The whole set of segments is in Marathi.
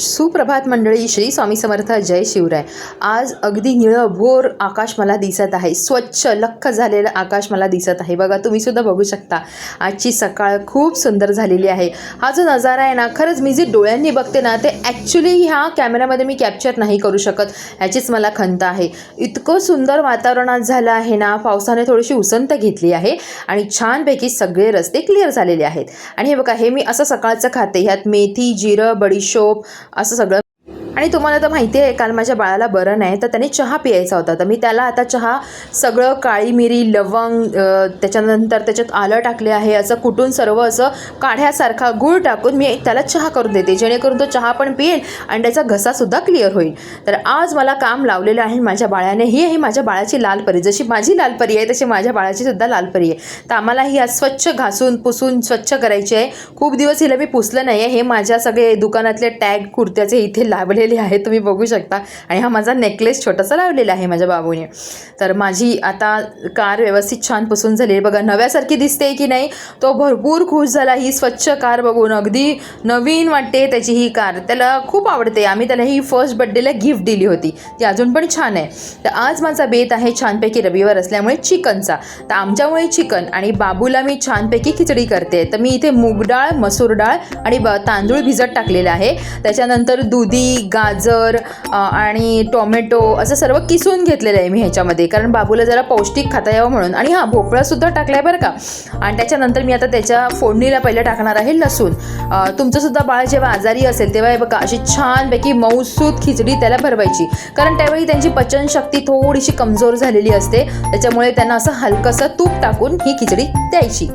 सुप्रभात मंडळी श्री स्वामी समर्थ जय शिवराय. आज अगदी निळभोर आकाश मला दिसत आहे. स्वच्छ लख्ख झालेलं आकाश मला दिसत आहे. बघा तुम्ही सुद्धा बघू शकता. आजची सकाळ खूप सुंदर झालेली आहे. हा जो नजारा आहे ना खरंच मी जे डोळ्यांनी बघते ना ते ॲक्च्युली ह्या कॅमेऱ्यामध्ये मी कॅप्चर नाही करू शकत. ह्याचीच मला खंत आहे. इतकं सुंदर वातावरण आज झालं आहे ना पावसाने थोडीशी उसंत घेतली आहे आणि छानपैकी सगळे रस्ते क्लिअर झालेले आहेत. आणि हे बघा हे मी असं सकाळचं खाते. ह्यात मेथी जिरं बडीशोप असं सगळं आणि तुम्हाला तर माहिती आहे काल माझ्या बाळाला बरं नाही तर त्याने चहा प्यायचा होता. तर मी त्याला आता चहा सगळं काळी मिरी लवंग त्याच्यानंतर त्याच्यात आलं टाकले आहे असं कुटून सर्व असं काढ्यासारखा गूळ टाकून मी त्याला चहा करून देते. जेणेकरून तो चहा पण पिईल आणि त्याचा घसासुद्धा क्लिअर होईल. तर आज मला काम लावलेलं आहे माझ्या बाळाने. ही आहे माझ्या बाळाची लाल परी. जशी माझी लाल परी आहे तशी माझ्या बाळाची सुद्धा लाल परी आहे. तर आम्हाला ही आज स्वच्छ घासून पुसून स्वच्छ करायची आहे. खूप दिवस हिला मी पुसलं नाही आहे हे माझ्या सगळे दुकानातले टॅग कुर्त्याचे इथे लावले लावलेली आहे तुम्ही बघू शकता. आणि हा माझा नेकलेस छोटासा लावलेला आहे माझ्या बाबूने. तर माझी आता कार व्यवस्थित छान पुसून झाली आहे. बघा नव्यासारखी दिसते की नाही तो भरपूर खुश झाला. ही स्वच्छ कार बघून अगदी नवीन वाटते त्याची ही कार. त्याला खूप आवडते. आम्ही त्याला ही फर्स्ट बड्डेला गिफ्ट दिली होती. ती अजून पण छान आहे. तर आज माझा बेत आहे छानपैकी रविवार असल्यामुळे चिकनचा. तर आमच्यामुळे चिकन आणि बाबूला मी छानपैकी खिचडी करते. तर मी इथे मूग डाळ मसूर डाळ आणि ब तांदूळ भिजत टाकलेला आहे. त्याच्यानंतर दुधी गाजर आणि टोमॅटो असं सर्व किसून घेतलेलं आहे मी ह्याच्यामध्ये. कारण बाबूला जरा पौष्टिक खाता यावं म्हणून. आणि हां भोपळासुद्धा टाकला आहे बरं का. आणि त्याच्यानंतर मी आता त्याच्या फोडणीला पहिलं टाकणार आहे लसूण. तुमचंसुद्धा बाळ जेव्हा आजारी असेल तेव्हा हे बघा अशी छानपैकी मऊसूत खिचडी त्याला भरवायची. कारण त्यावेळी त्यांची पचनशक्ती थोडीशी कमजोर झालेली असते. त्याच्यामुळे त्यांना असं हलकंसं तूप टाकून ही खिचडी द्यायची.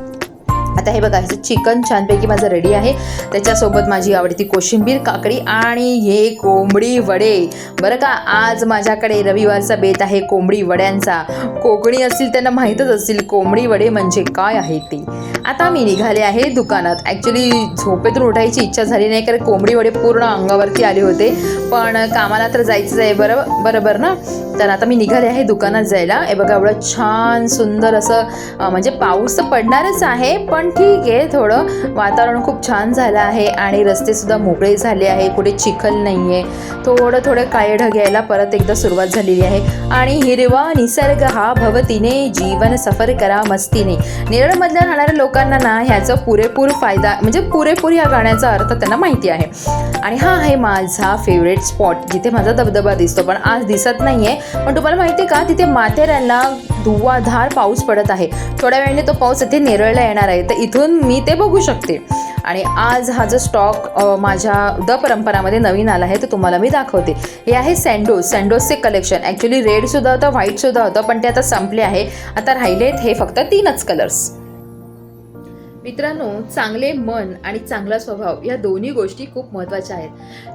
आता हे बघा ह्याचं चिकन छानपैकी माझं रेडी आहे. त्याच्यासोबत माझी आवडती कोशिंबीर काकडी आणि हे कोंबडी वडे. बरं का आज माझ्याकडे रविवारचा बेत आहे कोंबडी वड्यांचा. कोकणी असतील त्यांना माहीतच असतील कोंबडी वडे म्हणजे काय आहे ते. आता मी निघाले आहे दुकानात. ॲक्च्युली झोपेतून उठायची इच्छा झाली नाही कारण कोंबडी वडे पूर्ण अंगावरती आले होते. पण कामाला तर जायचंच आहे बरं बरोबर ना? तर आता मी निघाले आहे दुकानात जायला. हे बघा एवढं छान सुंदर असं म्हणजे पाऊस तर पडणारच आहे पण ठीक आहे थोडं वातावरण खूप छान झालं आहे आणि रस्तेसुद्धा मोकळे झाले आहे कुठे चिखल नाही आहे थोडं थोडं काळे ढग यायला परत एकदा सुरुवात झालेली आहे. आणि हिरवा निसर्ग हा भवतीने जीवन सफर करा मस्तीने. नेरळमधल्या राहणाऱ्या लोकांना ना ह्याचा पुरेपूर फायदा म्हणजे पुरेपूर या गाण्याचा अर्थ त्यांना माहिती आहे. आणि हा आहे माझा फेवरेट स्पॉट जिथे माझा धबधबा दिसतो. पण आज दिसत नाही आहे पण तुम्हाला माहिती आहे का तिथे माथेरानला धुवाधार पाऊस पडत आहे. थोड्या वेळाने तो पाऊस इथे नेरळला येणार आहे. तर तिथून मी ते बघू शकते. आणि आज हा जो स्टॉक माझ्या द परंपरामध्ये नवीन आला आहे तो तुम्हाला मी दाखवते. हे आहे सँडोज सँडोजचे कलेक्शन ॲक्च्युली रेडसुद्धा होतं व्हाईटसुद्धा होतं पण ते आता संपले आहे. आता राहिलेत हे फक्त तीनच कलर्स मित्रांनो चांगले मन आणि चांगला स्वभाव या दोन्ही गोष्टी खूप महत्त्वाच्या आहेत.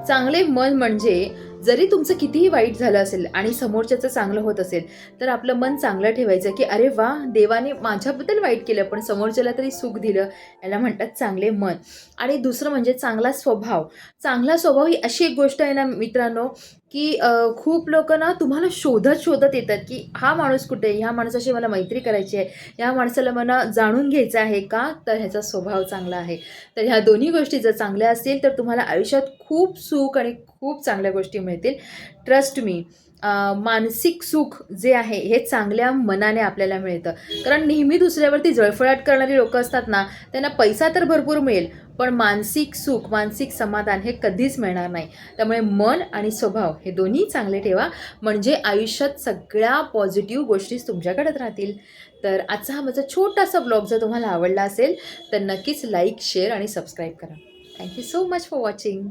चांगले मन म्हणजे जरी तुमचं कितीही वाईट झालं असेल आणि समोरच्याचं चांगलं होत असेल तर आपलं मन चांगलं ठेवायचं की अरे वा देवाने माझ्याबद्दल वाईट केलं पण समोरच्याला तरी सुख दिलं. याला म्हणतात चांगले मन. आणि दुसरं म्हणजे चांगला स्वभाव. चांगला स्वभाव ही अशी एक गोष्ट आहे ना मित्रांनो की खूप लोक ना तुम्हाला शोधत शोधत येतात की हा माणूस कुठे आहे? ह्या माणसाशी मला मैत्री करायची आहे. ह्या माणसाला मला जाणून घ्यायचं आहे का? तर ह्याचा स्वभाव चांगला आहे. तर ह्या दोन्ही गोष्टी जर चांगल्या असतील तर तुम्हाला आयुष्यात खूप सुख आणि खूप चांगल्या गोष्टी मिळतील. ट्रस्ट मी मानसिक सुख जे आहे हे चांगल्या मनाने आपल्याला मिळतं. कारण नेहमी दुसऱ्यावरती जळफळाट करणारी लोकं असतात ना त्यांना पैसा तर भरपूर मिळेल पण मानसिक सुख मानसिक समाधान हे कधीच मिळणार नाही. त्यामुळे मन आणि स्वभाव हे दोन्ही चांगले ठेवा. म्हणजे आयुष्यात सगळ्या पॉझिटिव्ह गोष्टीच तुमच्याकडेच राहतील. तर आजचा हा माझा छोटासा ब्लॉग जर तुम्हाला आवडला असेल तर नक्कीच लाईक शेअर आणि सबस्क्राईब करा. Thank you so much for watching